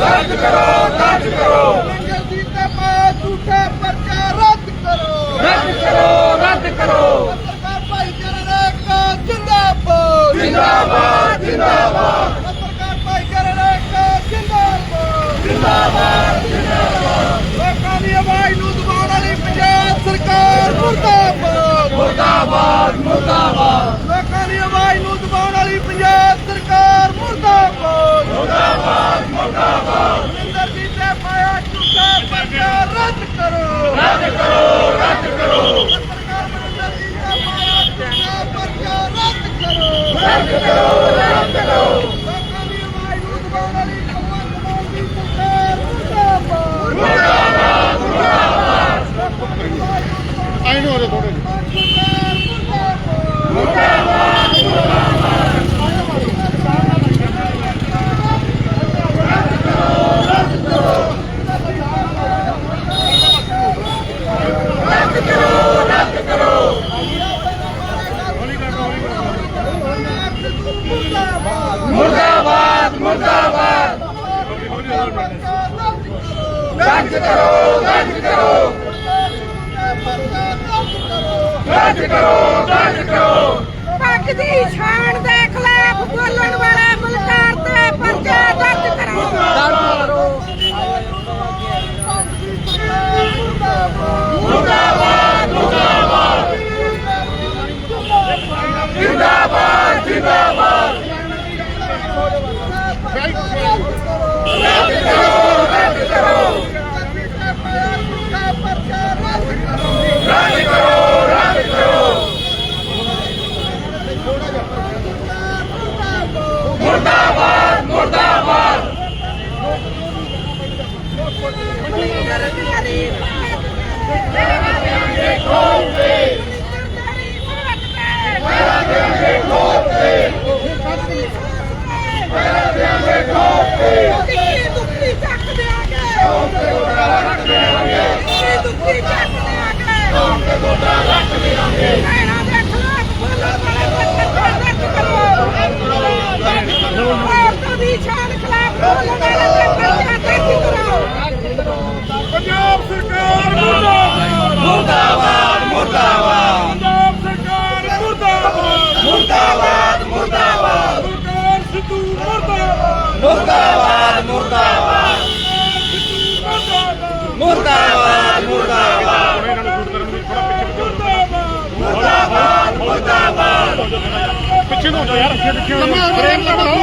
ਰੱਦ ਕਰੋ ਰੱਦ ਕਰੋ। ਜਲਦੀ ਤੇ ਪਾ ਝੂਠੇ ਪਰਚਾ ਰੱਦ ਕਰੋ। ਰੱਦ ਕਰੋ ਰੱਦ ਕਰੋ। ਪੱਤਰਕਾਰ ਭਾਈਚਾਰੇ ਦਾ ਜਿੰਦਾਬਾਦ। ਜਿੰਦਾਬਾਦ ਜਿੰਦਾਬਾਦ। ਪੱਤਰਕਾਰ ਭਾਈਚਾਰੇ ਦਾ ਜਿੰਦਾਬਾਦ। ਜਿੰਦਾਬਾਦ ਜਿੰਦਾਬਾਦ। ਲੋਕਾਂ ਦੀ ਆਵਾਜ਼ ਨੂੰ ਦਬਾਉਣ ਵਾਲੀ ਪੰਜਾਬ ਸਰਕਾਰ ਮੁਰਦਾਬਾਦ। ਮੁਰਦਾਬਾਦ ਮੁਰਦਾਬਾਦ ਲੋਕਾਂ ਦੀ ਆਵਾਜ਼ ਨੂੰ ਦਬਾਉਣ ਵਾਲੀ ਪੰਜਾਬ ਸਰਕਾਰ ਮੁਰਦਾਬਾਦ ਮੁਰਦਾਬਾਦ ਮੁਰਦਾਬਾਦ ਇੰਦਰਜੀਤ ਨੇ ਪਾਇਆ ਝੂਠਾ ਪਰਚਾ ਰੱਦ ਕਰੋ ਰੱਦ ਕਰੋ ਰੱਦ ਕਰੋ ਪੱਤਰਕਾਰ ਇੰਦਰਜੀਤ ਨੇ ਪਾਇਆ ਝੂਠਾ ਪਰਚਾ ਰੱਦ ਕਰੋ ਰੱਦ ਕਰੋ ਰੱਦ ਕਰੋ ਲੋਕਾਂ ਦੀ ਆਵਾਜ਼ ਨੂੰ ਦਬਾਉਣ ਵਾਲੀ ਭਗਵੰਤ ਮਾਨ ਦੀ ਸਰਕਾਰ ਮੁਰਦਾਬਾਦ ਮੁਰਦਾਬਾਦ ਮੁਰਦਾਬਾਦ ਆਈ ਨੂੰ ਥੋੜੇ ਮੁਰਦਾਬਾਦ ਰੱਦ ਕਰੋ ਰੱਦ ਕਰੋ ਮੁਰਦਾਬਾਦ ਮੁਰਦਾਬਾਦ ਰੱਦ ਕਰੋ ਰੱਦ ਕਰੋ। ਰੱਦ ਕਰੋ ਰੱਦ ਕਰੋ। ਪੱਗ ਦੀ ਛਾਣ ਦੇ ਖਿਲਾਫ ਬੋਲਣ ਵਾਲੇ ਬਲਕਾਰ ਤੇ ਪਰਚਾ ਦਰਜ ਕਰੋ ਮੁਰਦਾਬਾਦ। ਮੁਰਦਾਬਾਦ ਜਿੰਦਾਬਾਦ ਜਿੰਦਾਬਾਦ। ਰੱਦ ਕਰੋ ਰੱਦ ਕਰੋ ਰੱਦ ਕਰੋ ਰੱਦ ਕਰੋ ਮੁਰਦਾਬਾਦ ਮੁਰਦਾਬਾਦ। ਦੁੱਖੀ ਚੱਕ ਦਿਆਂਗੇ ਦੇ ਖਿਲਾਫ ਬੋਲਣ ਵਾਲੇ ਪੱਤਰਕਾਰ ਦਰਜ ਕਰੋ ਔਰਤਾਂ ਦੀ ਛਾਣ ਖਿਲਾਫ ਬੋਲਣ ਵਾਲੇ ਤੇ ਪਰਚਾ ਦਰਜ ਕਰੋ ਪੰਜਾਬ ਸਰਕਾਰ ਮੁਰਦਾਬਾਦ ਮੁਰਦਾਬਾਦ ਪੰਜਾਬ ਸਰਕਾਰ ਮੁਰਦਾਬਾਦ। ਮੁਰਦਾਬਾਦ ਮੁਰਦਾਬਾਦ ਸਰਕਾਰ ਸਿੱਧੂ ਮੁਰਦਾਬਾਦ ਮੁਰਦਾਬਾਦ ਮੁਰਦਾਬਾਦ ਮੁਰਦਾਬਾਦ ਮੁਰਦਾਬਾਦ ਮੁਰਦਾਬਾਦ ਮੁਰਦਾਬਾਦ ਪਿੱਛੇ ਨੂੰ ਜਾ ਯਾਰ ਪਿੱਛੇ ਜਾ ਫਰੇਮ ਤਾਂ ਬਣਾਓ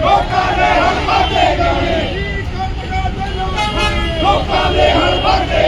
Loca!